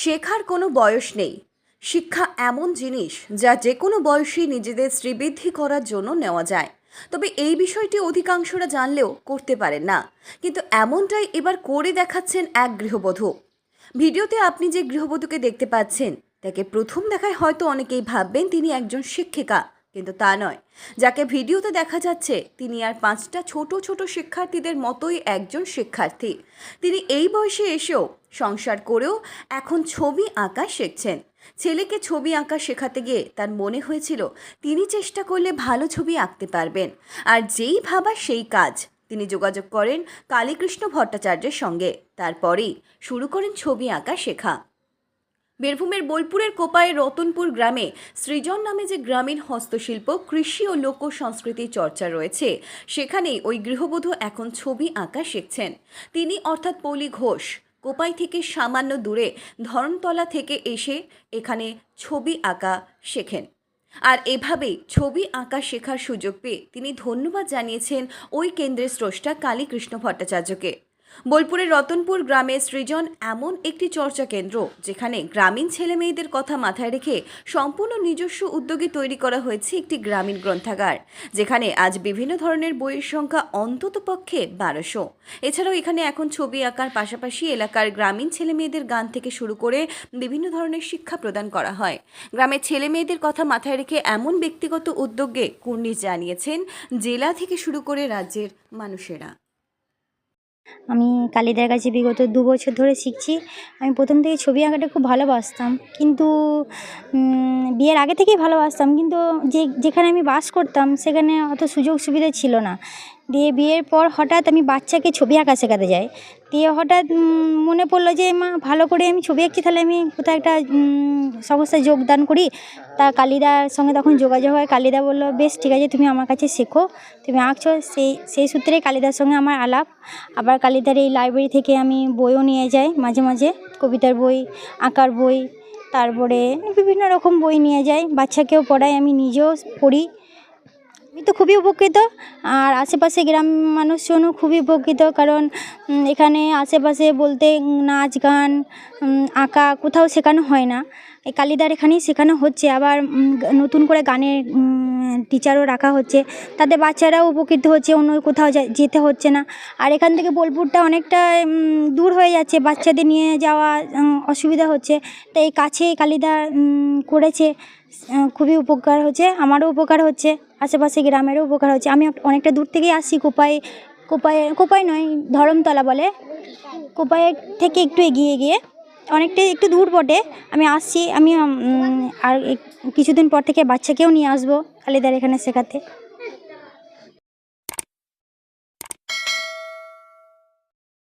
শেখার কোনো বয়স নেই। শিক্ষা এমন জিনিস যা যে কোনো বয়সেই নিজেদের শ্রীবৃদ্ধি করার জন্য নেওয়া যায়। তবে এই বিষয়টি অধিকাংশরা জানলেও করতে পারেন না। কিন্তু এমনটাই এবার করে দেখাচ্ছেন এক গৃহবধূ। ভিডিওতে আপনি যে গৃহবধূকে দেখতে পাচ্ছেন, তাকে প্রথম দেখায় হয়তো অনেকেই ভাববেন তিনি একজন শিক্ষিকা। কিন্তু তা নয়। যাকে ভিডিওতে দেখা যাচ্ছে, তিনি আর পাঁচটা ছোট ছোট শিক্ষার্থীদের মতোই একজন শিক্ষার্থী। তিনি এই বয়সে এসেও সংসার করেও এখন ছবি আঁকা শিখছেন। ছেলেকে ছবি আঁকা শেখাতে গিয়ে তার মনে হয়েছিল, তিনি চেষ্টা করলে ভালো ছবি আঁকতে পারবেন। আর যেই ভাবা সেই কাজ। তিনি যোগাযোগ করেন কালীকৃষ্ণ ভট্টাচার্যের সঙ্গে। তারপরেই শুরু করেন ছবি আঁকা শেখা। বীরভূমের বোলপুরের কোপায়ের রতনপুর গ্রামে সৃজন নামে যে গ্রামীণ হস্তশিল্প, কৃষি ও লোক সংস্কৃতির চর্চা রয়েছে, সেখানেই ওই গৃহবধূ এখন ছবি আঁকা শিখছেন। তিনি অর্থাৎ পৌলি ঘোষ, কোপাই থেকে সামান্য দূরে ধরণতলা থেকে এসে এখানে ছবি আঁকা শেখেন। আর এভাবেই ছবি আঁকা শেখার সুযোগ পেয়ে তিনি ধন্যবাদ জানিয়েছেন ওই কেন্দ্রের স্রষ্টা কালীকৃষ্ণ ভট্টাচার্যকে। বোলপুরের রতনপুর গ্রামে সৃজন এমন একটি চর্চা কেন্দ্র, যেখানে গ্রামীণ ছেলে মেয়েদের কথা মাথায় রেখে সম্পূর্ণ নিজস্ব উদ্যোগে তৈরি করা হয়েছে একটি গ্রামীণ গ্রন্থাগার, যেখানে আজ বিভিন্ন ধরনের বইয়ের সংখ্যা অন্তত পক্ষে বারোশো। এছাড়াও এখানে এখন ছবি আঁকার পাশাপাশি এলাকার গ্রামীণ ছেলে মেয়েদের গান থেকে শুরু করে বিভিন্ন ধরনের শিক্ষা প্রদান করা হয়। গ্রামের ছেলে মেয়েদের কথা মাথায় রেখে এমন ব্যক্তিগত উদ্যোগে কুর্নিশ জানিয়েছেন জেলা থেকে শুরু করে রাজ্যের মানুষেরা। আমি কালিদার কাছে বিগত দু বছর ধরে শিখছি। আমি প্রথম থেকে ছবি আঁকাটা খুব ভালোবাসতাম। কিন্তু বিয়ের আগে থেকেই ভালোবাসতাম। কিন্তু যে, যেখানে আমি বাস করতাম, সেখানে অত সুযোগ সুবিধা ছিল না। দিয়ে বিয়ের পর হঠাৎ আমি বাচ্চাকে ছবি আঁকা শেখাতে যাই। দিয়ে হঠাৎ মনে পড়ল যে, মা, ভালো করে আমি ছবি আঁকছি, তাহলে আমি কোথাও একটা সংস্থায় যোগদান করি। তা কালিদার সঙ্গে তখন যোগাযোগ হয়। কালিদা বলল, বেশ, ঠিক আছে, তুমি আমার কাছে শেখো, তুমি আঁকছো। সেই সেই সূত্রে কালিদার সঙ্গে আমার আলাপ। আবার কালিদার এই লাইব্রেরি থেকে আমি বইও নিয়ে যাই, মাঝে মাঝে কবিতার বই, আঁকার বই, তারপরে বিভিন্ন রকম বই নিয়ে যাই। বাচ্চাকেও পড়াই, আমি নিজেও পড়ি। আমি তো খুবই উপকৃত। আর আশেপাশে গ্রাম মানুষজনও খুবই উপকৃত কারণ এখানে আশেপাশে বলতে নাচ গান আঁকা কোথাও শেখানো হয় না। এই কালিদার এখানেই শেখানো হচ্ছে। আবার নতুন করে গানের টিচারও রাখা হচ্ছে। তাতে বাচ্চারাও উপকৃত হচ্ছে, অন্য কোথাও যেতে হচ্ছে না। আর এখান থেকে বোলপুরটা অনেকটা দূর হয়ে যাচ্ছে। বাচ্চাদের নিয়ে যাওয়া অসুবিধা হচ্ছে। তাই কাছেই কালিদা করেছে। খুবই উপকার হচ্ছে, আমারও উপকার হচ্ছে। আশেপাশে গ্রামেরও উপকার হচ্ছে আমি অনেকটা দূর থেকেই আসি কোপাই কোপাই কোপায় নয়, ধরমতলা বলে। কোপায়ের থেকে একটু এগিয়ে গিয়ে অনেকটাই একটু দূর বটে। আমি আসছি আমি আর কিছুদিন পর থেকে বাচ্চাকেও নিয়ে আসব, খালিদার এখানে শেখাতে।